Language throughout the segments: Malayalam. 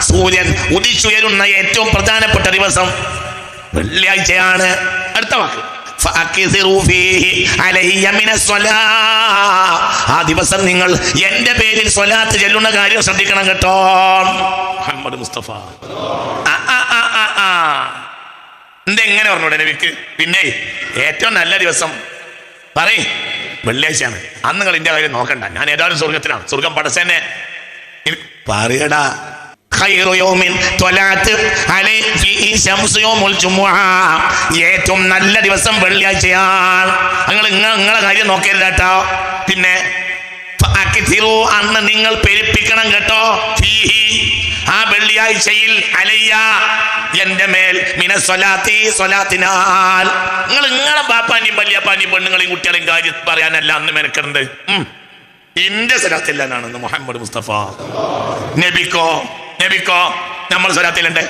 സൂര്യൻ ഉദിച്ചുയരുന്ന ഏറ്റവും പ്രധാനപ്പെട്ട ദിവസം വെള്ളിയാഴ്ചയാണ്. അടുത്ത വാക്ക്. ആ ദിവസം നിങ്ങൾ എന്റെ പേരിൽ സ്വലാത്ത് ചെല്ലുന്ന കാര്യം ശ്രദ്ധിക്കണം കേട്ടോ. മുഹമ്മദ് മുസ്തഫ. എന്തെങ്ങനെ പറഞ്ഞൂടെ നബിക്ക് പിന്നെ ഏറ്റവും നല്ല ദിവസം. പറയും. വെള്ളിയാഴ്ചയാണ്. അന്ന് നിങ്ങൾ എന്റെ കാര്യം നോക്കണ്ട. ഞാൻ ഏതായാലും സ്വർഗത്തിലാണ് സ്വർഗം പടസേനെ പറയടാ. ഏറ്റവും നല്ല ദിവസം വെള്ളിയാഴ്ചയാണ്. നിങ്ങൾ നിങ്ങളെ കാര്യം നോക്കരുതാട്ടോ പിന്നെ അന്ന് നിങ്ങൾ പെരുപ്പിക്കണം കേട്ടോ. ആ വെള്ളിയാഴ്ചയിൽ അലയ്യ. എന്റെ മേൽ മിനസ്വലാത്തി സ്വലാത്തിനാൽ. നിങ്ങൾ നിങ്ങളെ ബാപ്പാനെയും വല്യപ്പാനെയും പെണ്ണുങ്ങളെയും കുട്ടികളെയും കാര്യം പറയാനല്ല അന്ന് മെനക്കണ്ട് എന്റെ സ്വലാത്തില്ലാനാണെന്ന് മുഹമ്മദ് മുസ്തഫ. നബിക്കോ നബിക്കോ നമ്മൾ സ്വലാത്തിലുണ്ട്.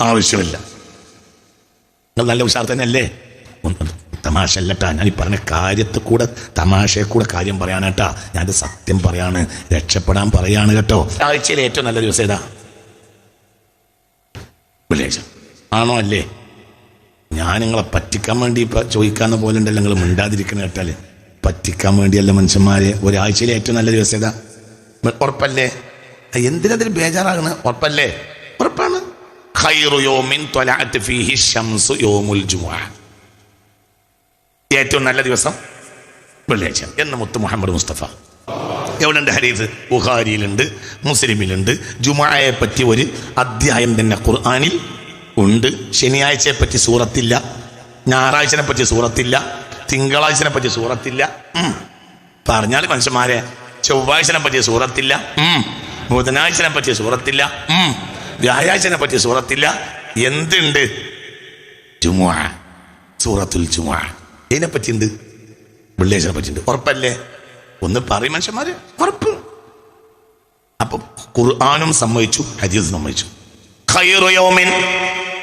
ആവശ്യമില്ല. നിങ്ങൾ നല്ല ഉഷാർ തന്നെയല്ലേ? തമാശ അല്ലട്ടാ ഞാൻ ഈ പറഞ്ഞ കാര്യത്തിൽ കൂടെ തമാശയെ കൂടെ കാര്യം പറയാനാട്ടാ ഞാൻ സത്യം പറയാണ്. രക്ഷപ്പെടാൻ പറയാണ് കേട്ടോ. ആഴ്ചയിലെ ഏറ്റവും നല്ല ദിവസം ഏതാ? വെള്ളിയാഴ്ച ആണോ അല്ലേ? ഞാൻ നിങ്ങളെ പറ്റിക്കാൻ വേണ്ടി ഇപ്പൊ ചോദിക്കാന്ന പോലെ ഉണ്ടല്ലോ. നിങ്ങൾ മിണ്ടാതിരിക്കുന്ന കേട്ടാൽ പറ്റിക്കാൻ വേണ്ടിയല്ല മനുഷ്യന്മാരെ. ഒരാഴ്ചയിലെ ഏറ്റവും നല്ല ദിവസം ഏതാ? ഉറപ്പല്ലേ? എന്തിനതിൽ ബേജാറാകണ? ഉറപ്പല്ലേ? ഉറപ്പാണ്. ഖൈറു യോമിൻ ഫീഹി ശംസു യൗമുൽ ജുമുഅ ഏറ്റവും നല്ല ദിവസം വെള്ളിയാഴ്ച. എന്ന് മുത്ത് മുഹമ്മദ് മുസ്തഫ. എവിടെ ഹരീസ്? ബുഖാരിയിലുണ്ട് മുസ്ലിമിലുണ്ട്. ജുമായെ പറ്റി ഒരു അധ്യായം തന്നെ ഖുർആാനിൽ ഉണ്ട്. ശനിയാഴ്ചയെ പറ്റി സൂറത്തില്ല ഞായറാഴ്ചനെ പറ്റി സൂറത്തില്ല തിങ്കളാഴ്ചനെ പറ്റി സൂറത്തില്ല. പറഞ്ഞാൽ മനുഷ്യന്മാരെ ചൊവ്വാഴ്ചനെ പറ്റിയ സൂറത്തില്ല. ബുധനാഴ്ചനെ പറ്റിയ സൂറത്തില്ല. വ്യാഴാഴ്ചനെ പറ്റിയ സൂറത്തില്ല. എന്തുണ്ട്? ചുമ സൂറത്തുൽ ജുമുഅ. ഇതിനെപ്പറ്റി ഉണ്ട് വെള്ളിയാഴ്ചനെ പറ്റിയുണ്ട് ഉറപ്പല്ലേ? ഒന്ന് പറയും മനുഷ്യന്മാര്. ഉറപ്പ്. അപ്പൊ ഖുർആാനും സമ്മതിച്ചു ഹദീസ് സമ്മതിച്ചു. ഖൈറു യൗമിൻ.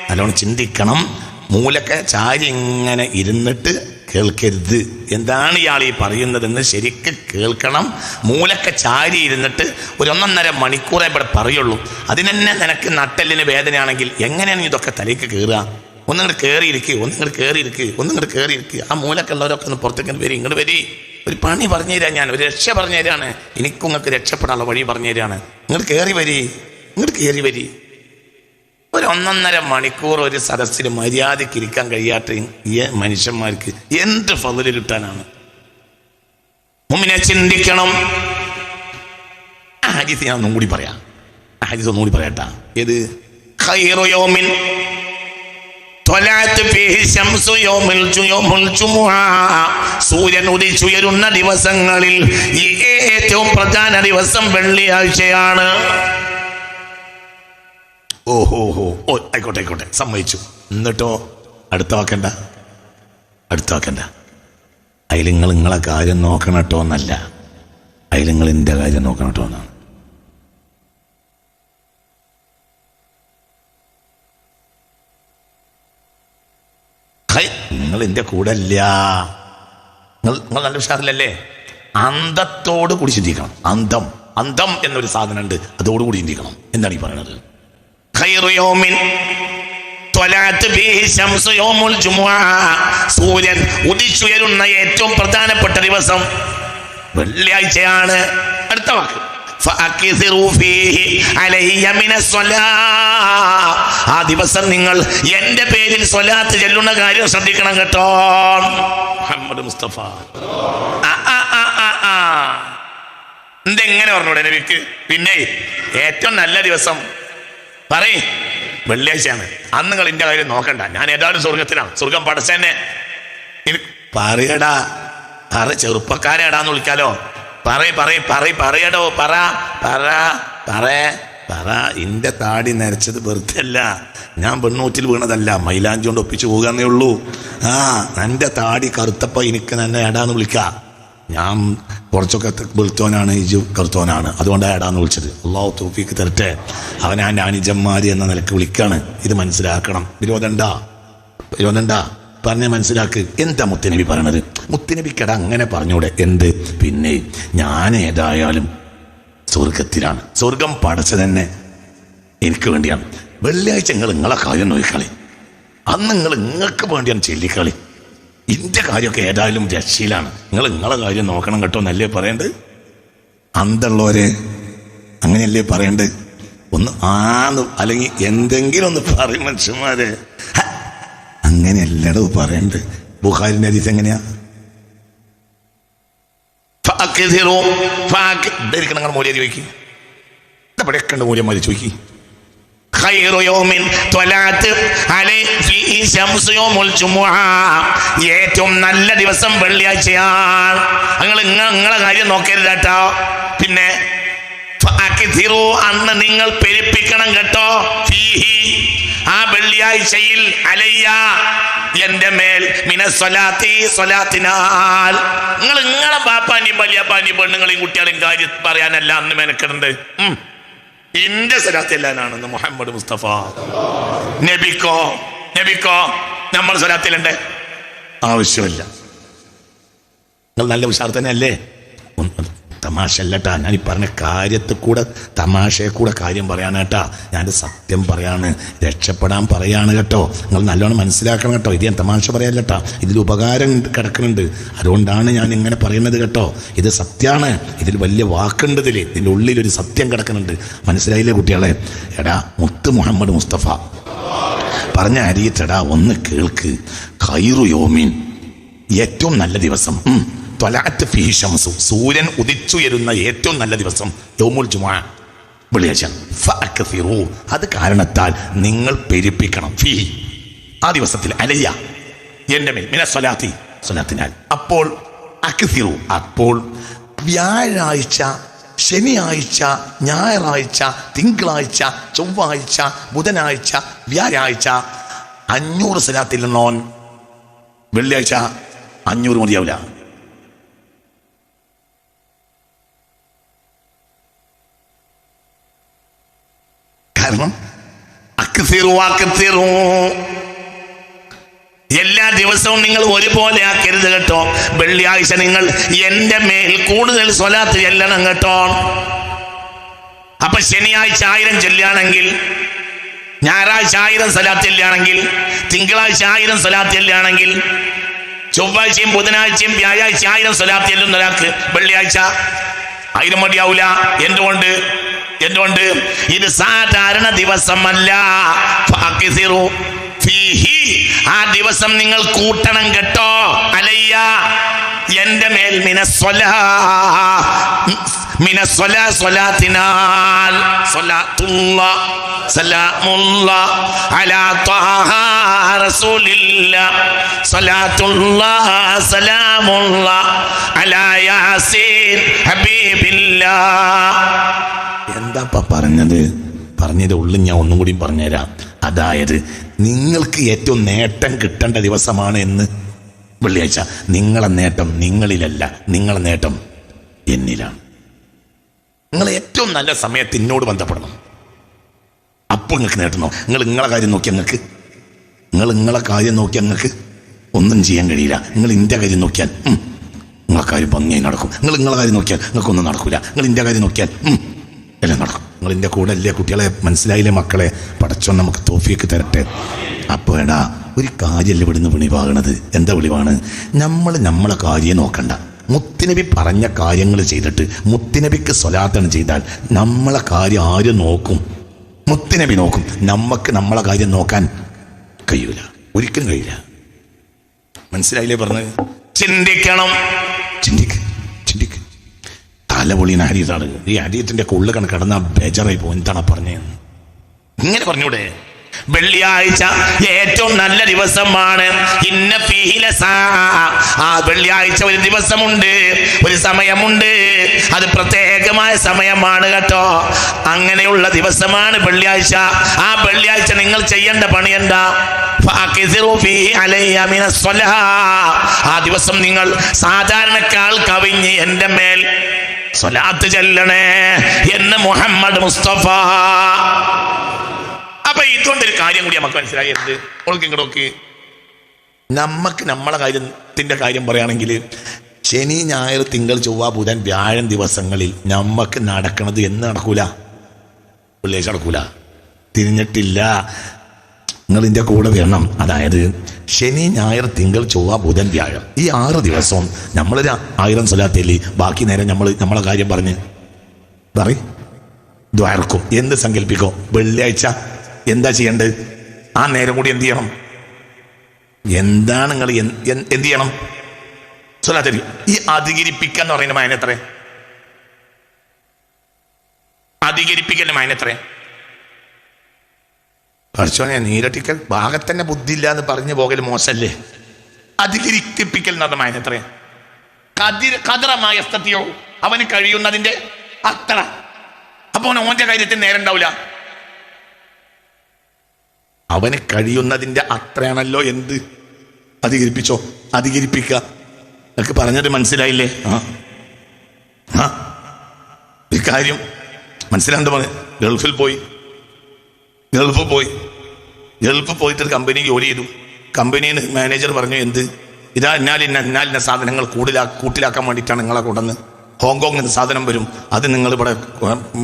നല്ലോണം ചിന്തിക്കണം. മൂലക്ക ചാരി ഇങ്ങനെ ഇരുന്നിട്ട് കേൾക്കരുത്. എന്താണ് ഇയാൾ ഈ പറയുന്നതെന്ന് ശരിക്ക് കേൾക്കണം. മൂലക്ക ചാരി ഇരുന്നിട്ട് ഒരു ഒന്നൊന്നര മണിക്കൂറേ ഇവിടെ പറയുള്ളൂ. അതിനെന്നെ നിനക്ക് നട്ടെല്ലിന് വേദനയാണെങ്കിൽ എങ്ങനെയാണ് ഇതൊക്കെ തലേക്ക് കയറുക? ഒന്നിങ്ങോട്ട് കയറിയിരിക്കുക ഒന്നിങ്ങോട്ട് കയറിയിരിക്കുക ഒന്നിങ്ങോട്ട് കയറിയിരിക്കുക ആ മൂലൊക്കെ ഉള്ളവരൊക്കെ ഒന്ന് പുറത്തേക്ക് വരി ഇങ്ങോട്ട് വരി. ഒരു പണി പറഞ്ഞു തരാം ഞാൻ ഒരു രക്ഷ പറഞ്ഞു തരാണ്. എനിക്കും നിങ്ങൾക്ക് രക്ഷപ്പെടാനുള്ള വഴി പറഞ്ഞു തരാണ്. ഇങ്ങോട്ട് കയറി വരി ഇങ്ങോട്ട് കയറി വരി. ഒരു ഒന്നൊന്നര മണിക്കൂർ ഒരു സദസ്സിൽ മര്യാദയ്ക്ക് ഇരിക്കാൻ കഴിയാത്ത ഈ മനുഷ്യന്മാർക്ക് എന്ത് ഫതിൽ കിട്ടാനാണ്? മുമ്പിനെ ചിന്തിക്കണം. ആ ഹദീസ് ഞാൻ ഒന്നും കൂടി പറയാം. ആ ഹദീസ് ഒന്നും കൂടി പറയാട്ടാ. ഏത്? ഖൈറു സൂര്യൻ ഉദിച്ചുയരുന്ന ദിവസങ്ങളിൽ ഈ ഏറ്റവും പ്രധാന ദിവസം വെള്ളിയാഴ്ചയാണ്. ഓഹോ ഹോ ഓ ആയിക്കോട്ടെ ആയിക്കോട്ടെ. സമ്മതിച്ചു. എന്നിട്ടോ അടുത്ത വാക്കണ്ട. അടുത്ത വാക്കണ്ട. അതിൽ നിങ്ങൾ നിങ്ങളെ കാര്യം നോക്കണം കേട്ടോ എന്നല്ല. അതിൽ നിങ്ങൾ എന്റെ കാര്യം നോക്കണം കേട്ടോ എന്നാണ് ഹൈ നിങ്ങൾ എന്റെ കൂടെ അല്ല നിങ്ങൾ നല്ല ഉഷാറില്ലല്ലേ അന്തത്തോട് കൂടി ചിന്തിക്കണം. അന്തം അന്തം എന്നൊരു സാധനം ഉണ്ട് അതോടുകൂടി ചിന്തിക്കണം. എന്താണ് ഈ പറയുന്നത്. സൂര്യൻ ഉദിച്ചുയരുന്ന ഏറ്റവും പ്രധാനപ്പെട്ട ദിവസം വെള്ളിയാഴ്ചയാണ്. അടുത്ത വാക്ക്. ആ ദിവസം നിങ്ങൾ എന്റെ പേരിൽ സ്വലാത്ത് ചെല്ലുന്ന കാര്യം ശ്രദ്ധിക്കണം കേട്ടോ. മുഹമ്മദ് മുസ്തഫ. എന്തെങ്ങനെ പറഞ്ഞൂടെ നബിക്ക്? പിന്നെ ഏറ്റവും നല്ല ദിവസം. പറയ്. വെള്ളിയാഴ്ചയാണ്. അന്ന് നിങ്ങൾ എന്റെ കാര്യം നോക്കണ്ട. ഞാൻ ഏതായാലും സ്വർഗത്തിലാണ്. സ്വർഗം പടച്ചെന്നെ ഇനി പറയടാ. പറ ചെറുപ്പക്കാരെടാന്ന് വിളിക്കാലോ. പറയ് പറ പറയ പറയടോ പറ പറ പറ പറ. ഇന്റെ താടി നരച്ചത് വെറുതല്ല ഞാൻ പെണ്ണൂറ്റിൽ വീണതല്ല. മൈലാഞ്ചി കൊണ്ട് ഒപ്പിച്ചു പോകാന്നേ ഉള്ളൂ. ആ എന്റെ താടി കറുത്തപ്പ എനിക്ക് തന്നെ ഏടാന്ന് വിളിക്കാം. ഞാൻ കുറച്ചൊക്കെ വെളുത്തോനാണ് ഇജു കറുത്തോനാണ് അതുകൊണ്ടാണ് ഏടാന്ന് വിളിച്ചത്. അള്ളാഹു തൂഫിക്ക് തരട്ടെ. അവനാ അനുജന്മാര് എന്ന നിലയ്ക്ക് വിളിക്കാണ്. ഇത് മനസ്സിലാക്കണം. വിരോധണ്ടാ വിരോധണ്ടാ പറഞ്ഞ മനസ്സിലാക്ക്. എന്താ മുത്തനബി പറയണത്? മുത്തനബിക്കട അങ്ങനെ പറഞ്ഞൂടെ എന്ത്? പിന്നെ ഞാൻ ഏതായാലും സ്വർഗത്തിലാണ്. സ്വർഗം പടച്ച തന്നെ എനിക്ക് വേണ്ടിയാണ്. വെള്ളിയാഴ്ച നിങ്ങൾ നിങ്ങളെ കാര്യം നോക്കിക്കളി. അന്ന് നിങ്ങൾ നിങ്ങൾക്ക് വേണ്ടിയാണ് ചെല്ലിക്കളി. ഇന്റെ കാര്യമൊക്കെ ഏതായാലും രക്ഷയിലാണ്. നിങ്ങൾ നിങ്ങളെ കാര്യം നോക്കണം കേട്ടോ എന്നല്ലേ പറയണ്ട്? അന്തള്ളവരെ അങ്ങനെയല്ലേ പറയണ്ട്? ഒന്ന് ആന്ന് അല്ലെങ്കിൽ എന്തെങ്കിലും ഒന്ന് പറയും മനുഷ്യന്മാരെ. അങ്ങനെ എല്ലായിടവും പറയണ്ട്. ബുഹാരിന്റെ ഹദീസ് എങ്ങനെയാ? ഏറ്റവും നല്ല ദിവസം വെള്ളിയാഴ്ചയാണ്. നിങ്ങൾ നിങ്ങളെ കാര്യം നോക്കരുത് കേട്ടോ. പിന്നെ അന്ന് നിങ്ങൾ പെരുപ്പിക്കണം കേട്ടോ. ഫീഹി വെള്ളിയാഴ്ചയിൽ അലയ്യ. എന്റെ മേൽ സ്വലാത്തി നിങ്ങൾ നിങ്ങളെ ബാപ്പാന്റെയും വലിയപ്പാന്റെയും പെണ്ണുങ്ങളെയും കുട്ടികളെയും കാര്യം പറയാനല്ല അന്ന് മെനക്കിടുന്നുണ്ട് ഉം. എന്റെ സ്വലാത്തില്ലാനാണെന്ന് മുഹമ്മദ് മുസ്തഫ. നബിക്കോ നബിക്കോ നമ്മൾ സ്വലാത്തിലുണ്ട്. ആവശ്യമില്ല. നിങ്ങൾ നല്ല ഉഷാർ തന്നെ അല്ലേ തമാശ ഞാൻ ഈ പറഞ്ഞ കാര്യത്തിൽ കൂടെ തമാശയെ കൂടെ കാര്യം പറയാനാട്ടാ ഞാൻ സത്യം പറയാണ്. രക്ഷപ്പെടാൻ പറയാണ് കേട്ടോ. നിങ്ങൾ നല്ലോണം മനസ്സിലാക്കണം കേട്ടോ. ഇത് ഞാൻ തമാശ പറയല്ലട്ടാ. ഇതിൽ ഉപകാരം കിടക്കുന്നുണ്ട്. അതുകൊണ്ടാണ് ഞാൻ ഇങ്ങനെ പറയുന്നത് കേട്ടോ. ഇത് സത്യമാണ് ഇതിൽ വലിയ വാക്കുണ്ട് ഇതിൽ ഇതിന്റെ ഉള്ളിലൊരു സത്യം കിടക്കുന്നുണ്ട്. മനസ്സിലായില്ലേ കുട്ടികളെ? എടാ മുത്ത് മുഹമ്മദ് മുസ്തഫ. പറഞ്ഞ അരിയറ്റടാ ഒന്ന് കേൾക്ക്. ഖൈറു യോമീൻ. ഏറ്റവും നല്ല ദിവസം. സൂര്യൻ ഉദിച്ചുയരുന്ന ഏറ്റവും നല്ല ദിവസം യൗമുൽ ജുമാ. വെള്ളിയാഴ്ച. അത് കാരണത്താൽ നിങ്ങൾ പെരുപ്പിക്കണം. ഫീ. ആ ദിവസത്തിൽ അലയ്യ. എന്റെ മേൽ. മിന സ്വലാത്തി. സ്വലാത്തിനാൽ. അപ്പോൾ അക്സിറു. അപ്പോൾ വ്യാഴാഴ്ച ശനിയാഴ്ച ഞായറാഴ്ച തിങ്കളാഴ്ച ചൊവ്വാഴ്ച ബുധനാഴ്ച വ്യാഴാഴ്ച അഞ്ഞൂറ് സ്വലാത്തിൽ നിന്നോൻ. വെള്ളിയാഴ്ച അഞ്ഞൂറ് മതിയാവില്ല. കാരണം എല്ലാ ദിവസവും നിങ്ങൾ ഒരുപോലെ ആക്കരുത് കേട്ടോ. വെള്ളിയാഴ്ച നിങ്ങൾ എന്റെ മേൽ കൂടുതൽ സ്വലാത്ത് ചെല്ലണം കേട്ടോ. അപ്പൊ ശനിയാഴ്ച ആയിരം ചെല്ലുകയാണെങ്കിൽ ഞായറാഴ്ച ആയിരം സ്വലാത്ത് ചെല്ലുകയാണെങ്കിൽ തിങ്കളാഴ്ച ആയിരം സ്വലാത്ത് ചെല്ലുകയാണെങ്കിൽ ചൊവ്വാഴ്ചയും ബുധനാഴ്ചയും വ്യാഴാഴ്ച ആയിരം സ്വലാത്ത് ചെല്ലുന്ന ഒരാൾക്ക് വെള്ളിയാഴ്ച ആയിരം മതിയാവൂല. എന്തുകൊണ്ട്? എന്തുകൊണ്ട്? ഇത് സാധാരണ ദിവസമല്ല. ആ ദിവസം നിങ്ങൾ കൂട്ടണം കേട്ടോ. അലയ്യ. എന്റെ മേൽ മിനസ്വല. മിനസ്വല അലാ ഹബീബില്ല. എന്താ പറഞ്ഞത്? പറഞ്ഞത് ഉള്ളിൽ ഞാൻ ഒന്നും കൂടി പറഞ്ഞുതരാം. അതായത് നിങ്ങൾക്ക് ഏറ്റവും നേട്ടം കിട്ടേണ്ട ദിവസമാണ് എന്ന് വെള്ളിയാഴ്ച. നിങ്ങളെ നേട്ടം നിങ്ങളിലല്ല നിങ്ങളെ നേട്ടം എന്നിലാണ്. നിങ്ങൾ ഏറ്റവും നല്ല സമയത്ത് എന്നോട് ബന്ധപ്പെടണം. അപ്പോൾ നിങ്ങൾക്ക് നേട്ടണോ നിങ്ങൾ നിങ്ങളെ കാര്യം നോക്കി നിങ്ങൾക്ക്? നിങ്ങൾ നിങ്ങളെ കാര്യം നോക്കി നിങ്ങൾക്ക്? ഒന്നും ചെയ്യാൻ കഴിയില്ല. നിങ്ങൾ ഇന്ത്യ കാര്യം നോക്കിയാൽ നിങ്ങളെ കാര്യം ഭംഗിയായി നടക്കും. നിങ്ങൾ നിങ്ങളെ കാര്യം നോക്കിയാൽ നിങ്ങൾക്കൊന്നും നടക്കില്ല നിങ്ങൾ ഇന്ത്യ കാര്യം നോക്കിയാൽ എല്ലാം നടക്കും. നിങ്ങളിന്റെ കൂടെ അല്ലേ കുട്ടികളെ മനസ്സിലായില്ലേ മക്കളെ? പടച്ചോൻ നമുക്ക് തോഫിയൊക്കെ തരട്ടെ. അപ്പോൾ എടാ ഒരു കാര്യമല്ല ഇവിടുന്ന് വിളിവാകണത്? എന്താ വിളിവാണ്? നമ്മൾ നമ്മളെ കാര്യം നോക്കണ്ട. മുത്തിനബി പറഞ്ഞ കാര്യങ്ങൾ ചെയ്തിട്ട് മുത്തിനബിക്ക് സ്വലാത്തണം ചെയ്താൽ നമ്മളെ കാര്യം ആര് നോക്കും? മുത്തിനബി നോക്കും. നമുക്ക് നമ്മളെ കാര്യം നോക്കാൻ കഴിയൂല. ഒരിക്കലും കഴിയില്ല. മനസ്സിലായില്ലേ പറഞ്ഞത്? ചിന്തിക്കണം. ചിന്തിക്ക ചിന്തിക്ക്. തലപൊളിയുന്ന ഹരീതാണ് ഈ ഹരീത്തിന്റെ കുള്ളു കണക്ക് കിടന്ന ബേജറായി പോകും എന്താണ് പറഞ്ഞത് ഇങ്ങനെ പറഞ്ഞൂടെ? വെള്ളിയാഴ്ച ഏറ്റവും നല്ല ദിവസമാണ്. ഇന്ന. ആ വെള്ളിയാഴ്ച ഒരു ദിവസമുണ്ട്. ഒരു സമയമുണ്ട്. അത് പ്രത്യേകമായ സമയമാണ് കേട്ടോ. അങ്ങനെയുള്ള ദിവസമാണ് വെള്ളിയാഴ്ച. ആ വെള്ളിയാഴ്ച നിങ്ങൾ ചെയ്യേണ്ട പണി എന്താ. ആ ദിവസം നിങ്ങൾ സാധാരണക്കാൾ കവിഞ്ഞ് എന്റെ മേൽ സ്വലാത്ത് ചെല്ലണേ എന്ന് മുഹമ്മദ് മുസ്തഫ. അപ്പൊ ഇതുകൊണ്ടൊരു കാര്യം കൂടി നമുക്ക് മനസ്സിലായി. എന്ത്? ഓൾക്ക് ഇങ്ങോട്ട് നമുക്ക് നമ്മക്ക് നമ്മളെ കാര്യത്തിന്റെ കാര്യം പറയുകയാണെങ്കിൽ ശനി ഞായർ തിങ്കൾ ചൊവ്വ ബുധൻ വ്യാഴം ദിവസങ്ങളിൽ നമ്മക്ക് നടക്കണത് എന്ന് നടക്കൂല. വെള്ളിയാഴ്ച നടക്കൂല. തിരിഞ്ഞിട്ടില്ല. നിങ്ങൾ ഇതിന്റെ കൂടെ വരണം. അതായത് ശനി ഞായർ തിങ്കൾ ചൊവ്വ ബുധൻ വ്യാഴം. ഈ ആറ് ദിവസവും നമ്മൾ ആയിരം സ്വലാത്തേലി ബാക്കി നേരം നമ്മൾ നമ്മളെ കാര്യം പറഞ്ഞ്. പറ ദ്വാരക്കും. എന്ത് സങ്കല്പിക്കോ? വെള്ളിയാഴ്ച. എന്താ ചെയ്യേണ്ടത്? ആ നേരം കൂടി എന്ത് ചെയ്യണം? എന്താണ് നിങ്ങൾ എന്ത് ചെയ്യണം? സ്വലാത്തേലി ഈ അധികരിപ്പിക്കുക എന്ന് പറയുന്ന മായന എത്ര അധികരിപ്പിക്കൽ മായന എത്ര പഠിച്ചോനെ നീരട്ടിക്കൽ ഭാഗത്തന്നെ ബുദ്ധിയില്ല എന്ന് പറഞ്ഞു പോകൽ മോശല്ലേ? അധികരിപ്പിക്കൽ നടമായ പറഞ്ഞ മായന എത്ര കതിർ കതിറമായ സ്ഥിതിയോ അവന് കഴിയുന്നതിന്റെ അത്ര. അപ്പൊ അവൻ ഓന്റെ കാര്യത്തിൽ നേരം ഉണ്ടാവില്ല അവന് കഴിയുന്നതിന്റെ അത്രയാണല്ലോ എന്ത്? അധികരിപ്പിച്ചോ? അധികരിപ്പിക്കുക എന്നൊക്കെ പറഞ്ഞത് മനസ്സിലായില്ലേ? ആ. കാര്യം മനസ്സിലാണ്ട് പറഞ്ഞു ഗൾഫിൽ പോയി. ഗൾഫ് പോയി. ഗൾഫ് പോയിട്ട് കമ്പനി ജോലി ചെയ്തു. കമ്പനിയിൽ മാനേജർ പറഞ്ഞു എന്ത്? ഇതാ ഇന്നാലിന്ന ഇന്നാലിന്ന സാധനങ്ങൾ കൂടുതലാ കൂട്ടിലാക്കാൻ വേണ്ടിയിട്ടാണ് നിങ്ങളെ കൊണ്ടുവന്ന്. ഹോങ്കോങ്ങിൽ നിന്ന് സാധനം വരും. അത് നിങ്ങൾ ഇവിടെ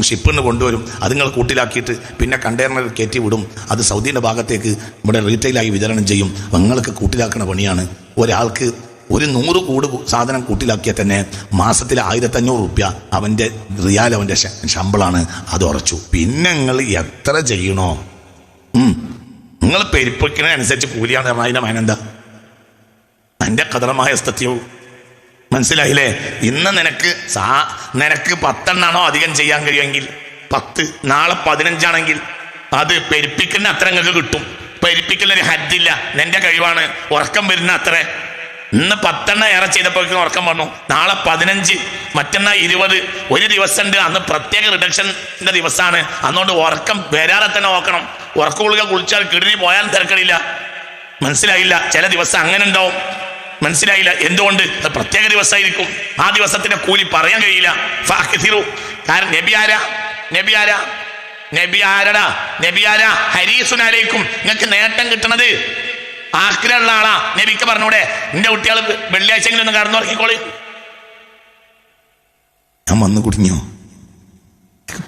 ഷിപ്പിൽ നിന്ന് കൊണ്ടുവരും. അത് നിങ്ങൾ കൂട്ടിലാക്കിയിട്ട് പിന്നെ കണ്ടെയ്നറിൽ കയറ്റി വിടും. അത് സൗദിയുടെ ഭാഗത്തേക്ക് ഇവിടെ റീറ്റെയിലായി വിതരണം ചെയ്യും. നിങ്ങൾക്ക് കൂട്ടിലാക്കുന്ന പണിയാണ്. ഒരാൾക്ക് ഒരു നൂറ് കൂട് സാധനം കൂട്ടിലാക്കിയാൽ തന്നെ മാസത്തിൽ ആയിരത്തഞ്ഞൂറ് റുപ്യ അവന്റെ റിയാൽ അവന്റെ ശമ്പളമാണ് അത് ഉറച്ചു. പിന്നെ നിങ്ങൾ എത്ര ചെയ്യണോ? നിങ്ങൾ പെരുപ്പിക്കുന്നതിനനുസരിച്ച് കൂലിയാണ് അതിന്റെ മാനെന്താ എന്റെ കഥറമായ സത്യവും മനസ്സിലായില്ലേ? ഇന്ന് നിനക്ക് സാ നിനക്ക് പത്തെണ്ണാണോ അധികം ചെയ്യാൻ കഴിയുമെങ്കിൽ? പത്ത് നാളെ പതിനഞ്ചാണെങ്കിൽ അത് പെരുപ്പിക്കുന്ന അത്ര നിങ്ങൾക്ക് കിട്ടും. പെരുപ്പിക്കലൊരു ഹജ്ജില്ല നിന്റെ കഴിവാണ്. ഉറക്കം വരുന്ന അത്ര. ഇന്ന് പത്തെണ്ണ ഏറെ ചെയ്തപ്പോഴേക്കും ഉറക്കം വന്നു. നാളെ പതിനഞ്ച് മറ്റന്നാ ഇരുപത്. ഒരു ദിവസം അന്ന് പ്രത്യേക റിഡക്ഷന്റെ ദിവസമാണ് അതുകൊണ്ട് ഉറക്കം വരാതെ തന്നെ നോക്കണം. ഗുളിക കുളിച്ചാൽ കിടനി പോയാൽ തിരക്കടില്ല. മനസ്സിലായില്ല. ചില ദിവസം അങ്ങനെ ഉണ്ടാവും മനസ്സിലായില്ല. എന്തുകൊണ്ട്? അത് പ്രത്യേക ദിവസമായിരിക്കും ആ ദിവസത്തിന്റെ കൂലി പറയാൻ കഴിയില്ല. കാരണം നബി ആരാ? നബി ആരാ? നബി ആരടാ? നബി ആരാ? ഹരീസുനാലേക്കും നിങ്ങൾക്ക് നേട്ടം കിട്ടണത് ആക്കിലുള്ള ആളാ. നബിക്ക് പറഞ്ഞൂടെ. നിന്റെ കുട്ടികൾ വെള്ളിയാഴ്ചയെങ്കിലും ഒന്ന് കടന്നു ഇറക്കിക്കോളി ഞാൻ വന്നു കുടുങ്ങിയോ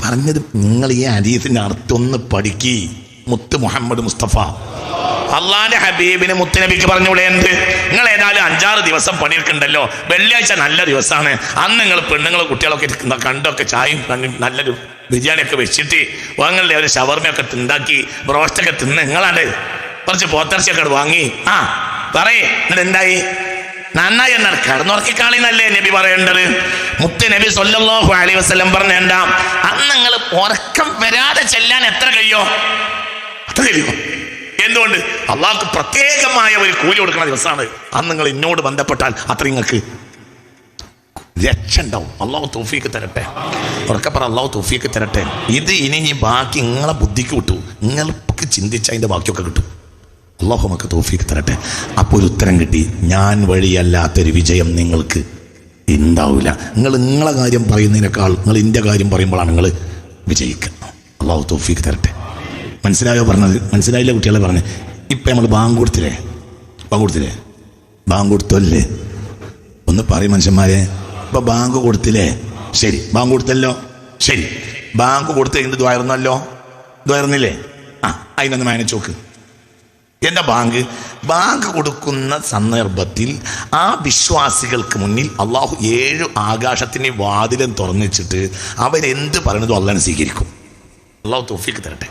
പറഞ്ഞത് നിങ്ങൾ ഈ അരീഫിന്റെ അർത്ഥം ഒന്ന് പഠിക്കി. മുത്ത് മുഹമ്മദ് മുസ്തഫ. അള്ളാന്റെ ഹബീബിന് മുത്തനബിക്ക് പറഞ്ഞൂടെ എന്ത്? നിങ്ങൾ ഏതായാലും അഞ്ചാറ് ദിവസം പണിയെടുക്കണ്ടല്ലോ. വെള്ളിയാഴ്ച നല്ല ദിവസമാണ് അന്ന് നിങ്ങൾ പെണ്ണുങ്ങൾ കുട്ടികളൊക്കെ ഇരിക്കുന്ന കണ്ടൊക്കെ ചായയും കണ്ണും നല്ലൊരു ബിരിയാണിയൊക്കെ വെച്ചിട്ട് വാങ്ങല്ലേ ഒരു ഷവർമയൊക്കെ ഉണ്ടാക്കി ബ്രോസ്റ്റൊക്കെ തിന്ന് നിങ്ങളാണ്ട് കുറച്ച് പോത്തിറച്ചിയൊക്കെ വാങ്ങി. ആ പറയേ. എന്നിട്ട് എന്തായി? നന്നായി എന്നാണ് കടന്നുറക്കിക്കാളിന്നല്ലേ നബി പറയേണ്ടത്? മുത്ത് നബി സല്ലല്ലാഹു അലൈഹി വസ്ലം പറഞ്ഞേണ്ട അന്ന് നിങ്ങൾ ഉറക്കം വരാതെ ചെല്ലാൻ എത്ര കഴിയോ? അത്ര കഴിയോ? എന്തുകൊണ്ട്? അള്ളാഹ്ക്ക് പ്രത്യേകമായ ഒരു കൂലി കൊടുക്കുന്ന ദിവസമാണ്. അന്ന് നിങ്ങൾ എന്നോട് ബന്ധപ്പെട്ടാൽ അത്ര നിങ്ങൾക്ക് രക്ഷ ഉണ്ടാവും അള്ളാഹു തോഫിക്ക് തരട്ടെ. ഉറക്കപ്പറ അള്ളാഹു തോഫിക്ക് തരട്ടെ. ഇത് ഇനി ഇനി ബാക്കി നിങ്ങളെ ബുദ്ധിക്ക് കിട്ടൂ. നിങ്ങൾക്ക് ചിന്തിച്ച അതിന്റെ ബാക്കിയൊക്കെ കിട്ടും. അള്ളാഹു നമുക്ക് തോഫീക്ക് തരട്ടെ. അപ്പോൾ ഒരു ഉത്തരം കിട്ടി. ഞാൻ വഴിയല്ലാത്തൊരു വിജയം നിങ്ങൾക്ക് ഉണ്ടാവില്ല നിങ്ങൾ നിങ്ങളെ കാര്യം പറയുന്നതിനേക്കാൾ നിങ്ങൾ എന്റെ കാര്യം പറയുമ്പോഴാണ് നിങ്ങൾ വിജയിക്കുക. അള്ളാഹു തോഫീക്ക് തരട്ടെ. മനസ്സിലായോ പറഞ്ഞത്? മനസ്സിലായില്ല കുട്ടികളെ പറഞ്ഞ് ഇപ്പം നമ്മൾ ബാങ്ക് കൊടുത്തില്ലേ? ബാങ്ക് കൊടുത്തില്ലേ? ബാങ്ക് കൊടുത്തല്ലേ? ഒന്ന് പറയും മനുഷ്യന്മാരെ. ഇപ്പൊ ബാങ്ക് കൊടുത്തില്ലേ? ശരി. ബാങ്ക് കൊടുത്തല്ലോ? ശരി. ബാങ്ക് കൊടുത്ത് കഴിഞ്ഞ് ദ്വായർന്നല്ലോ ദ്വായർന്നില്ലേ ആ അതിനൊന്ന് മാനേജ് നോക്ക്. എന്താ ബാങ്ക് ബാങ്ക് കൊടുക്കുന്ന സന്ദർഭത്തിൽ ആ വിശ്വാസികൾക്ക് മുന്നിൽ അള്ളാഹു ഏഴ് ആകാശത്തിന് വാതിലും തുറന്നിച്ചിട്ട് അവരെന്ത് പറയണതും അള്ളാഹ് സ്വീകരിക്കും. അള്ളാഹു തോഫിക്ക് തരട്ടെ.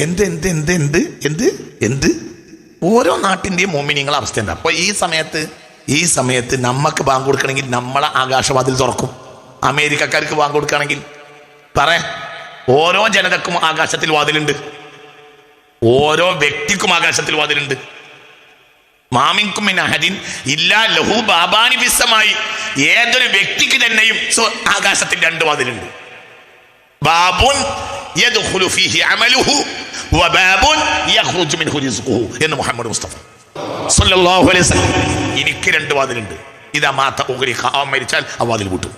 എന്ത് എന്ത് എന്ത് എന്ത് എന്ത് എന്ത്? ഓരോ നാട്ടിന്റെയും മോമിനിങ്ങളെ അവസ്ഥ എന്താ അപ്പോൾ ഈ സമയത്ത് ഈ സമയത്ത് നമുക്ക് ബാങ്ക് കൊടുക്കണമെങ്കിൽ നമ്മളെ ആകാശവാതിൽ തുറക്കും. അമേരിക്കക്കാർക്ക് ബാങ്ക് കൊടുക്കുകയാണെങ്കിൽ. പറ. ഓരോ ജനതക്കും ആകാശത്തിൽ വാതിലുണ്ട്. ഓരോ വ്യക്തിക്കും ആകാശത്തിൽ വാതിലുണ്ട്. മാമിൻകും മിൻ അഹദിൻ ഇല്ലാ ലഹു ബാബാനി വിസമായി ഏതൊരു വ്യക്തിക്ക് തന്നെയും ആകാശത്തിൽ രണ്ട് വാതിലുണ്ട്. ബാബുൻ എന്ന് മുഹമ്മദ് മുസ്തഫ. എനിക്ക് രണ്ട് വാതിലുണ്ട്. ഇതാ മാത്ത മരിച്ചാൽ ആ വാതിൽ പൂട്ടും.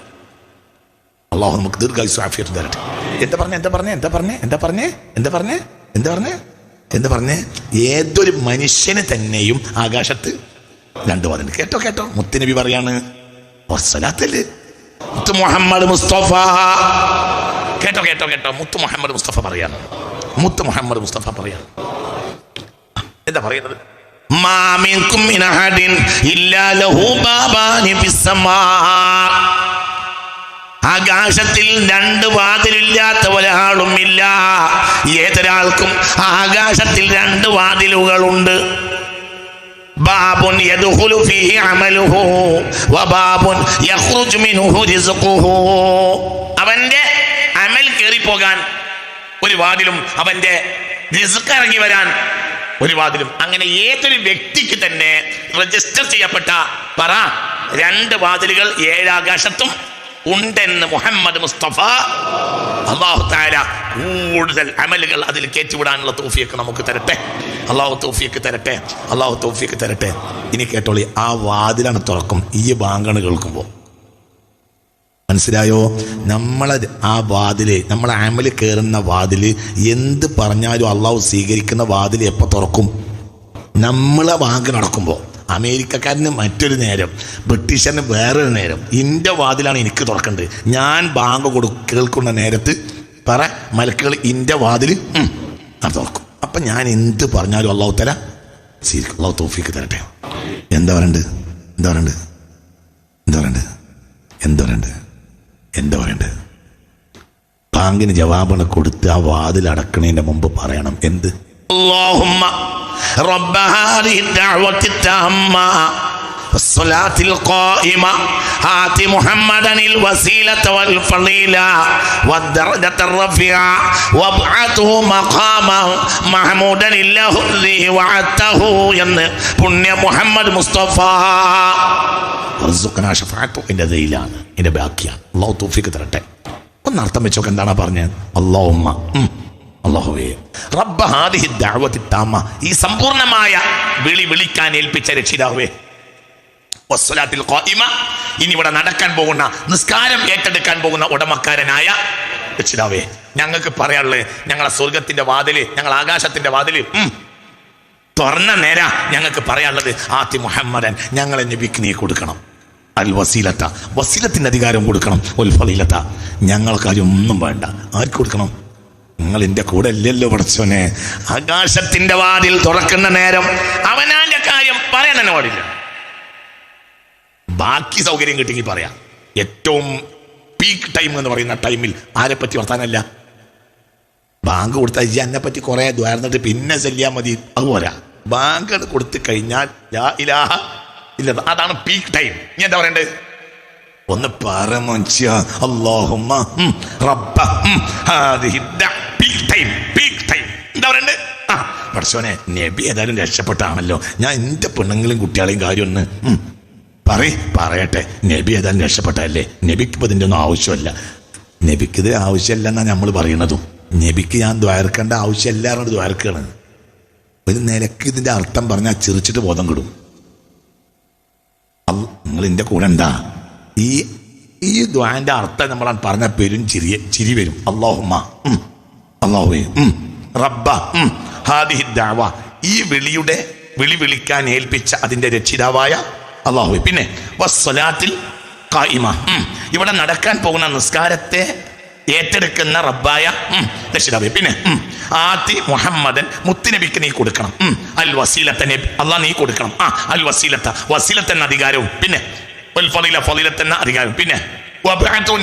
അള്ളാഹു നമുക്ക് ദീർഘായുസ് ആഫിയത്ത് തരട്ടെ. എന്താ പറഞ്ഞേ? എന്താ പറഞ്ഞേ? എന്താ പറഞ്ഞേ? എന്താ പറഞ്ഞേ? എന്താ പറഞ്ഞേ? എന്താ പറഞ്ഞേ? എന്താ പറഞ്ഞ് ഏതൊരു മനുഷ്യന് തന്നെയും ആകാശത്ത് രണ്ടു വാതിൽ കേട്ടോ കേട്ടോ. മുത്തുനബി പറയാണ് വസ്സലാത്തല്ലേ മുത്ത് മുഹമ്മദ് മുസ്തഫ. കേട്ടോ കേട്ടോ കേട്ടോ. മുത്ത് മുഹമ്മദ് മുസ്തഫ പറയാണ്. മുത്ത് മുഹമ്മദ് മുസ്തഫ പറയാണ്. എന്താ പറയുന്നത്? മാമിൻകും മിൻ അഹദിൻ ഇല്ലാ ലഹു ബാബാനി ഫിസ്സമാ ആകാശത്തിൽ രണ്ട് വാതിലില്ലാത്ത ഒരാളും ഇല്ല. ഏതൊരാൾക്കും ആകാശത്തിൽ രണ്ട് വാതിലുകളുണ്ട്. ബാബുൻ യദ്ഖുലു അമലുഹു വബാബുൻ മിൻഹു റിസ്ഖുഹു. അവന്റെ അമൽ കയറി പോകാൻ ഒരു വാതിലും അവന്റെ റിസ്ക് ഇറങ്ങി വരാൻ ഒരു വാതിലും. അങ്ങനെ ഏതൊരു വ്യക്തിക്ക് തന്നെ രജിസ്റ്റർ ചെയ്യപ്പെട്ട പറ രണ്ട് വാതിലുകൾ ഏഴാകാശത്തും ഉണ്ടെന്ന് മുഹമ്മദ് മുസ്തഫ. അള്ളാഹു താര കൂടുതൽ അമലുകൾ അതിൽ കയറ്റിവിടാനുള്ള തോഫിയൊക്കെ നമുക്ക് തരട്ടെ. അള്ളാഹു തോഫിയൊക്കെ തരട്ടെ. അള്ളാഹു തോഫിയൊക്കെ തരട്ടെ. ഇനി കേട്ടോളി ആ വാതിലാണ് തുറക്കും. ഈ ബാങ്കണ് കേൾക്കുമ്പോൾ മനസ്സിലായോ? നമ്മളെ ആ വാതിൽ നമ്മളെ അമൽ കയറുന്ന വാതിൽ എന്ത് പറഞ്ഞാലും അള്ളാഹു സ്വീകരിക്കുന്ന വാതിൽ എപ്പോൾ തുറക്കും? നമ്മളെ വാക്ക് നടക്കുമ്പോൾ അമേരിക്കക്കാരന് മറ്റൊരു നേരം ബ്രിട്ടീഷന് വേറൊരു നേരം എന്റെ വാതിലാണ് എനിക്ക് തുറക്കേണ്ടത്. ഞാൻ ബാങ്ക് കൊടു കേൾക്കുന്ന നേരത്ത് പറ മലക്കുകൾ എന്റെ വാതിൽ അത് തുറക്കും. അപ്പം ഞാൻ എന്ത് പറഞ്ഞാലും അള്ളാഹു തല ശരിക്കും അള്ളാഹു തോഫിക്ക് തരട്ടെ. എന്താ പറയണ്ട്? എന്താ പറയണ്ട്? എന്താ പറയണ്ട്? എന്താ പറയണ്ട്? എന്താ പറയണ്ട്? ബാങ്കിന് ജവാബുകൾ കൊടുത്ത് ആ വാതിൽ അടക്കണേന്റെ മുമ്പ് പറയണം. എന്ത്? അള്ളാഹുമ്മ رب هذه الدعوة التامة والصلاة القائمة آت محمدا الوسيلة والفضيلة والدرجة الرفيعة وابعثه مقاما محمودا الذي وعدته എന്ന് പുണ്യ മുഹമ്മദ് മുസ്തഫ റസുഖന ഷഫാത്തു എൻ്റെ ദയിലാണ് എൻ്റെ ബാക്കിയാണ് അള്ളാഹു തൗഫീക്ക് തരട്ടെ ഒന്ന് അർത്ഥം വെച്ചോക്കെ എന്താണ് പറഞ്ഞത് അള്ളാഹുമ്മ ഉം. അള്ളാഹുവേ റബ്ബ ഹാദിഹി ദഅവതി താമ ഈ സമ്പൂർണമായ വിളി വിളിക്കാൻ ഏൽപ്പിച്ച രക്ഷിതാവേ. വസ്സലാത്തിൽ ഖായിമ ഇനി ഇവിടെ നടക്കാൻ പോകുന്ന നിസ്കാരം ഏറ്റെടുക്കാൻ പോകുന്ന ഉടമക്കാരനായ രക്ഷിതാവേ ഞങ്ങൾക്ക് പറയാനുള്ളത് ഞങ്ങളെ സ്വർഗത്തിന്റെ വാതിൽ ഞങ്ങൾ ആകാശത്തിന്റെ വാതിൽ തുറന്ന നേര ഞങ്ങൾക്ക് പറയാനുള്ളത് ആത്തി മുഹമ്മദൻ ഞങ്ങളെ നബിക്ക് നീ കൊടുക്കണം. അൽ വസീലത്ത വസീലത്തിന്റെ അധികാരം കൊടുക്കണം ഒൽ ഫലീലത്ത. ഞങ്ങൾക്ക് ഒന്നും വേണ്ട. ആർക്ക് കൊടുക്കണം? നിങ്ങൾ എന്റെ കൂടെ അല്ലല്ലോ പഠിച്ചോനെ ആകാശത്തിന്റെ വാതിൽ തുറക്കുന്ന നേരം അവനാന്റെ കാര്യം പറയാൻ തന്നെ പാടില്ല. ബാക്കി സൗകര്യം കിട്ടിയെങ്കിൽ പറയാം. ഏറ്റവും പീക്ക് ടൈം എന്ന് പറയുന്ന ടൈമിൽ ആരെ പറ്റി വർത്താനല്ല? ബാങ്ക് കൊടുത്താൽ ഈ എന്നെ പറ്റി കുറെ ദ്വാരന്നിട്ട് പിന്നെ ചെല്ലിയാൽ മതി. അതുപോലെ ബാങ്ക് കൊടുത്തു കഴിഞ്ഞാൽ ഇലാഹ ഇല്ല അതാണ് പീക്ക് ടൈം നീ എന്താ പറയണ്ടേ? ഒന്ന് അല്ലാഹുമ്മ ഉം, റബ്ബ ഹാദിഹി ദ- പീക്ക് ടൈം പീക്ക് ടൈം എന്താ പറയണ്ടേ? ആ പടച്ചോനെ നബി ഏതായാലും രക്ഷപ്പെട്ടാണല്ലോ. ഞാൻ എന്റെ പെണ്ണുങ്ങളും കുട്ടികളെയും കാര്യം ഒന്ന് പറ പറയ് പറയട്ടെ. നബി ഏതായാലും രക്ഷപ്പെട്ടല്ലേ നബിക്ക് ഇതിന്റെ ഒന്നും ആവശ്യമല്ല. നബിക്ക് ഇത് ആവശ്യമല്ല എന്നാണ് നമ്മൾ പറയണതും. നബിക്ക് ഞാൻ ദ്വാരക്കേണ്ട ആവശ്യമില്ല പറഞ്ഞിട്ട് ദ്വാരക്കാണ്. ഒരു നിലയ്ക്ക് ഇതിന്റെ അർത്ഥം പറഞ്ഞാൽ ചിരിച്ചിട്ട് ബോധം കിടും. നിങ്ങൾ എന്റെ കൂടെ എന്താ? ഈ ഈ ദ്വാന്റെ അർത്ഥം നമ്മളാണ് പറഞ്ഞ പെരും ചിരി ചിരി വരും. അള്ളാഹുമ്മ അള്ളാഹു റബ്ബ ഉം, ഹാദിഹി ദഅവ. ഈ വിളിയുടെ വിളി വിളിക്കാൻ ഏൽപ്പിച്ച അതിന്റെ രക്ഷിതാവായ അള്ളാഹു പിന്നെ വസ്വലാത്തിൽ ഖായിമ ഉം, ഇവിടെ നടക്കാൻ പോകുന്ന നിസ്കാരത്തെ ഏറ്റെടുക്കുന്ന റബ്ബായ രക്ഷിതാവേ. പിന്നെ ആത്തി മുഹമ്മദൻ മുത്തുനബിക്ക് നീ കൊടുക്കണം അൽ വസീലത്തെ നബി അള്ളാഹ് നീ കൊടുക്കണം. ആ അൽ വസീലത്ത വസീലത്ത് എന്ന അധികാരവും. പിന്നെ ഒരു ഫലീല ഫലീലത്ത് എന്ന അധികാരം പിന്നെ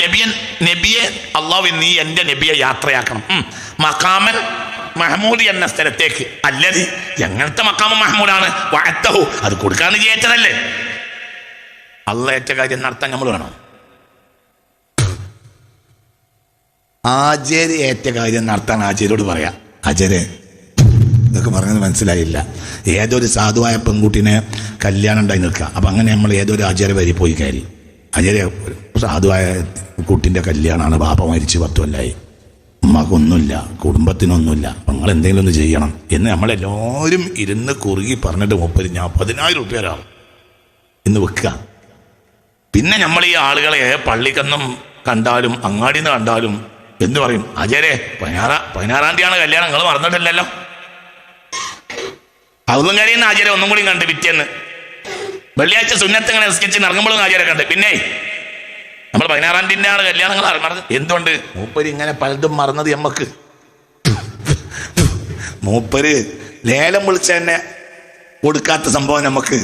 നബിയൻ നബിയെ അള്ളാഹു നീ എന്റെ നബിയെ യാത്രയാക്കണം മക്കാമൻ മഹമൂദ് എന്ന സ്ഥലത്തേക്ക്. അല്ലത് എങ്ങനത്തെ മക്കാമ മഹമൂദാണ്. വാഴത്തഹു അത് കൊടുക്കാൻ ജയിച്ചതല്ലേ അള്ളയറ്റ കാര്യം നടത്താൻ നമ്മൾ വേണം. ആചാര്യ ഏറ്റ കാര്യം നടത്താൻ ആചാര്യോട് പറയാം. ആചാര്യ ഇതൊക്കെ പറഞ്ഞത് മനസ്സിലായില്ല. ഏതൊരു സാധുവായ പെൺകുട്ടിനെ കല്യാണം ഉണ്ടായി നിൽക്കുക. അപ്പം അങ്ങനെ നമ്മൾ ഏതൊരു ആചാര്യ വരി പോയി കയറി. ഒരു സാധുവായ കുട്ടിന്റെ കല്യാണമാണ്. ബാപ്പ മരിച്ച് പത്തുമല്ലായി ഉമ്മക്കൊന്നുമില്ല കുടുംബത്തിനൊന്നുമില്ല. നിങ്ങൾ എന്തെങ്കിലും ഒന്ന് ചെയ്യണം. എന്ന് നമ്മളെല്ലാവരും ഇരുന്ന് കുറുകി പറഞ്ഞിട്ട് മുപ്പത് ഞാൻ പതിനായിരം റുപ്യ ഒരാൾ എന്ന് വെക്കുക. പിന്നെ നമ്മൾ ഈ ആളുകളെ പള്ളിക്കന്നും കണ്ടാലും അങ്ങാടിന്ന് കണ്ടാലും എന്ന് പറയും. അജയരെ പതിനാറാ പതിനാറാം തീയതിയാണ് കല്യാണം. നിങ്ങൾ മറന്നിട്ടില്ലല്ലോ. അതൊന്നും കഴിയുന്ന ആചാര്യ ഒന്നും കൂടി കണ്ട് പിറ്റേന്ന്. വെള്ളിയാഴ്ച സുന്നത്തങ്ങനെ നിസ്കരിച്ച് ഇറങ്ങുമ്പോഴും കണ്ട് പിന്നെ നമ്മൾ പതിനാറാം തീയതിയാണ് കല്യാണങ്ങൾ മറന്നത് എന്തുകൊണ്ട് മൂപ്പര് ഇങ്ങനെ പലതും മറന്നത് നമ്മക്ക്. മൂപ്പര് ലേലം വിളിച്ച തന്നെ കൊടുക്കാത്ത സംഭവം നമുക്ക്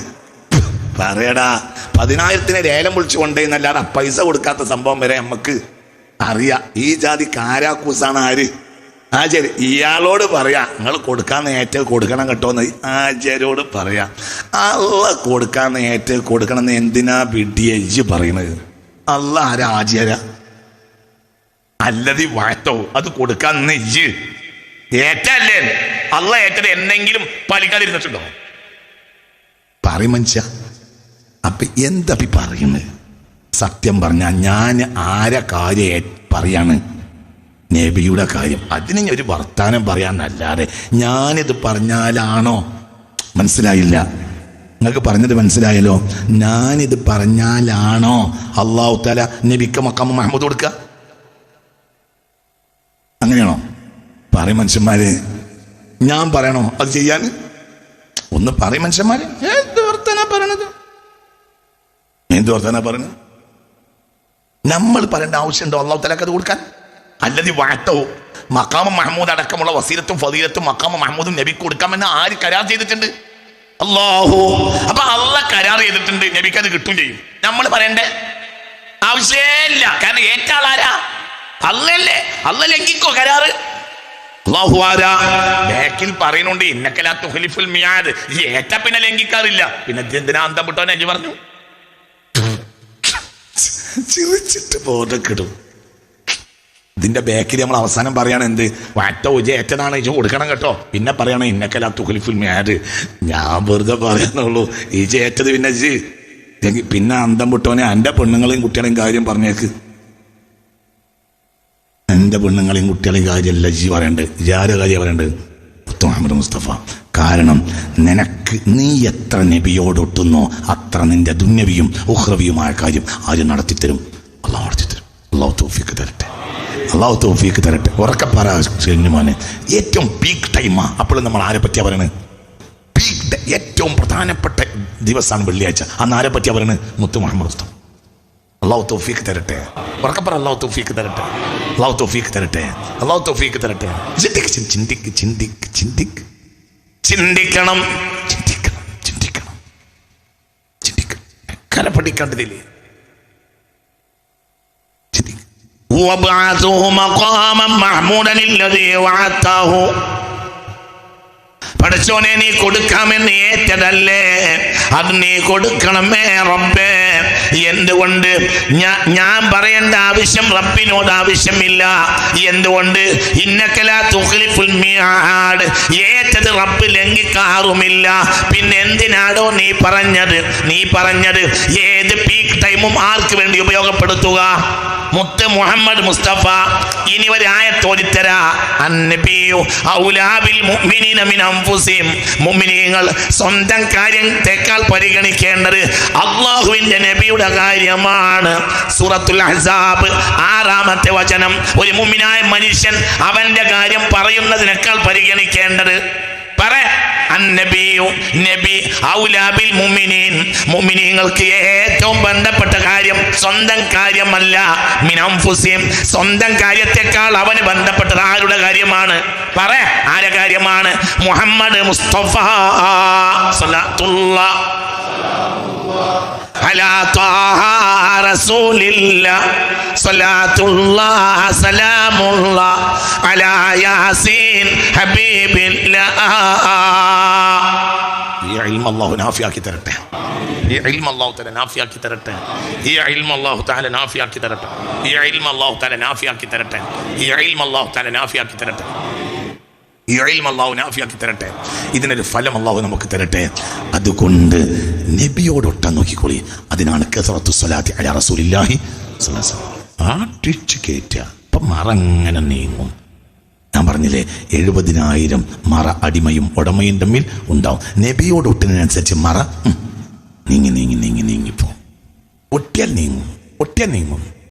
പറയടാ പതിനായിരത്തിന് ലേലം വിളിച്ചു കൊണ്ടേന്നല്ലാതെ പൈസ കൊടുക്കാത്ത സംഭവം വരെ നമുക്ക് അറിയാം. ഈ ജാതി കാരാക്കൂസാണ് ആര്? ആചാര്യ ഇയാളോട് പറയാ. നിങ്ങൾ കൊടുക്കാൻ നേറ്റ് കൊടുക്കണം കേട്ടോന്ന്. ആചാര്യോട് പറയാ. അള്ള കൊടുക്കാൻ നേറ്റ് കൊടുക്കണം എന്ന് എന്തിനാ വിഡിയ പറയണത്? അല്ല ആരാ അല്ലതി വാറ്റോ അത് കൊടുക്കാൻ നെയ്യ്. ഏറ്റല്ലേ? അല്ല ഏറ്റത് എന്തെങ്കിലും പാലിക്കാതിരുന്നിട്ടുണ്ടോ? പറയും മനുഷ്യ. അപ്പൊ എന്തപ്പി പറയുന്നത് സത്യം പറഞ്ഞ ഞാൻ ആരെ കാര്യം പറയാണ്? നബിയുടെ കാര്യം. അതിന് ഒരു വർത്താനം പറയാനല്ലാതെ ഞാനിത് പറഞ്ഞാലാണോ? മനസ്സിലായില്ല. നിങ്ങൾക്ക് പറഞ്ഞത് മനസ്സിലായല്ലോ? ഞാനിത് പറഞ്ഞാലാണോ? അള്ളാഹു തല നബിക്ക മക്കാമ മഹമ്മദ് കൊടുക്കുക അങ്ങനെയാണോ? പറയും മനുഷ്യന്മാര്. ഞാൻ പറയണോ? അത് ചെയ്യാൻ? ഒന്ന് പറയും മനുഷ്യന്മാര്. പറഞ്ഞത് പറയണത്? എന്ത് വർത്തന പറയണത്? നമ്മൾ പറയേണ്ട ആവശ്യമുണ്ടോ അള്ളാഹു തലക്ക് അത് കൊടുക്കാൻ? അല്ലതി വാട്ടോ. മക്കാമ മഹമ്മൂദ് അടക്കമുള്ള വസീരത്തും ഫതീലത്തും മക്കാമ മഹമ്മൂദും നബിക്ക് കൊടുക്കാമെന്ന് ആര് കരാർ ചെയ്തിട്ടുണ്ട്? അള്ളാഹു അപ്പൊ അള്ള കരാർ ചെയ്തിട്ടുണ്ട് നബിക്ക് അത് കിട്ടും ചെയ്യും. നമ്മൾ പറയണ്ടേ? ആവശ്യമില്ല. കാരണം ഏറ്റാളാരാ അല്ലല്ലേ അല്ല ലംഘിക്കോ കരാറ്? അള്ളാഹു ആരാ? ബാക്കിൽ പറയുന്നുണ്ട് ഇന്നക്കലാ തുഹലിഫുൽ മിയാദ്. ഈ ഏറ്റ പിന്നെ ലംഘിക്കാറില്ല. പിന്നെ എന്തിനാ അന്തം വിട്ടോ നജി പറഞ്ഞു? ചിരിച്ചിട്ട് ബോധക്കിടും. ഇതിന്റെ ബേക്കറി നമ്മൾ അവസാനം പറയണ എന്ത്? വാറ്റ ഉജ ഏറ്റതാണ്. ഇജ കൊടുക്കണം കേട്ടോ. പിന്നെ പറയണം ഇന്നക്കലാ തുഹലിഫുൽ മാര് ഞാൻ വെറുതെ പറയുന്നുള്ളൂ. ഈ ഏറ്റത് പിന്നെ ജി പിന്നെ അന്തം പൊട്ടവനെ എന്റെ പെണ്ണുങ്ങളെയും കുട്ടികളെയും കാര്യം പറഞ്ഞേക്ക്. എന്റെ പെണ്ണുങ്ങളെയും കുട്ടികളെയും കാര്യമല്ല ജി പറയണ്ടേ. ജാര കാര്യം പറയണ്ടത് മുത്ത് മുഹമ്മദ് മുസ്തഫ. കാരണം നിനക്ക് നീ എത്ര നബിയോടൊട്ടുന്നോ അത്ര നിന്റെ ദുന്നവിയും ഉഹ്രവിയുമായ കാര്യം ആര് നടത്തിത്തരും? അള്ളാഹു നടത്തിത്തരും. അള്ളാഹു തോഫിക്ക് തരട്ടെ. അള്ളാഹു തോഫിക്ക് തരട്ടെ. ഉറക്കെ പറ മോനെ. ഏറ്റവും പീക്ക് ടൈമാ അപ്പോഴും നമ്മൾ ആരെ പറ്റിയാ പറയണത് പീക്ക് ഏറ്റവും പ്രധാനപ്പെട്ട ദിവസമാണ് വെള്ളിയാഴ്ച. അന്ന് ആരെ പറ്റിയാ പറയണത് മുത്തു മുഹമ്മദ് ഉസ്താം അള്ളാഹു തൗഫീക്ക് തരട്ടെ. ഉറക്കപ്പറ അള്ളാഹു തൗഫീക്ക് തരട്ടെ. അള്ളാഹു തൗഫീക്ക് തരട്ടെ. അള്ളാഹു തൗഫീക്ക് തരട്ടെ. ചിന്തിക്ക് ചിന്തിക്ക് ചിന്തിക്ക് ചിന്തിക്ക്. ചിന്തിക്കണം. ചിന്തിക്കണം ചിന്തിക്കണം. ചിന്തിക്കണം. കല പഠിക്കേണ്ടതില്ലേ ചിന്തിക്ക് പഠിച്ചോനെ നീ കൊടുക്കാമെന്ന് ഏറ്റതല്ലേ? അത് നീ കൊടുക്കണമേ റബ്ബേ. എന്തുകൊണ്ട്? ഞാൻ പറയേണ്ട ആവശ്യം റബ്ബിനോട് ആവശ്യമില്ല. എന്തുകൊണ്ട്? ഇന്നക്കലാ ഏറ്റത് റബ്ബ് ലംഘിക്കാറുമില്ല. പിന്നെ എന്തിനാടോ നീ പറഞ്ഞത്? നീ പറഞ്ഞത് ഏത് പീക്ക് ടൈമും ആർക്ക് വേണ്ടി ഉപയോഗപ്പെടുത്തുക? മുത്ത് മുഹമ്മദ് മുസ്തഫ. ഇനി ഒരു ആയത്തോടിത്തര അന്നബിയു ഔലാബിൽ മുഅ്മിനീന മിൻ അൻഫുസിഹിം. മുഅ്മിനീങ്ങൾ സ്വന്തം കാര്യത്തെക്കാൾ പരിഗണിക്കേണ്ടത് അള്ളാഹുവിന്റെ നബിയുടെ കാര്യമാണ്. സൂറത്തുൽ അഹ്സാബ് ആറാമത്തെ വചനം. ഒരു മുഅ്മിനായ മനുഷ്യൻ അവന്റെ കാര്യം പറയുന്നതിനേക്കാൾ പരിഗണിക്കേണ്ടത്. പറ. അന്നബിയു നബി ഔലാബിൽ മുഅ്മിനീൻ മുഅ്മിനീങ്ങൾക്ക് ഏറ്റവും ബന്ധപ്പെട്ട കാര്യം സ്വന്തം കാര്യമല്ല മിനംഫുസിയും സ്വന്തം കാര്യത്തെക്കാൾ അവന് ബന്ധപ്പെട്ടത് ആരുടെ കാര്യമാണ് പറ ആരുടെ കാര്യമാണ് മുഹമ്മദ് മുസ്തഫ സ്വലാത്തുള്ള على طه رسول الله صلاة الله سلام الله على ياسين حبيب ഈ ഇൽമ അള്ളാഹു നാഫിയാക്കി തരട്ടെ. ഈ ഇൽമ അള്ളാഹു താല നാഫിയാക്കി തരട്ടെ. ഈ ഇൽമ അള്ളാഹു താല നാഫിയാക്കി തരട്ടെ. ഈ ഇൽമ അള്ളാഹു താല നാഫിയാക്കി തരട്ടെ. ഈ ഇൽമ അള്ളാഹു താല നാഫിയാക്കി തരട്ടെ. ഈ ഇൽമ അള്ളാഹു നാഫിയാക്കി തരട്ടെ. ഇതിനൊരു ഫലം അള്ളാഹു നമുക്ക് തരട്ടെ. അതുകൊണ്ട് നബിയോടൊട്ട നോക്കിക്കോളി. അതിനാണ് കസറത്തു സലാത്തി അല റസൂലില്ലാഹി അടിച്ചു കയറ്റുക അപ്പം മറങ്ങനെ നീങ്ങും. ഞാൻ പറഞ്ഞില്ലേ എഴുപതിനായിരം മറ അടിമയും ഉടമയും തമ്മിൽ ഉണ്ടാവും. നബിയോട് ഒട്ടിനനുസരിച്ച് മറ നീങ്ങി നീങ്ങി നീങ്ങി നീങ്ങിപ്പോ. ഒട്ടിയാൽ നീങ്ങും ഒട്ടിയാൽ നീങ്ങും.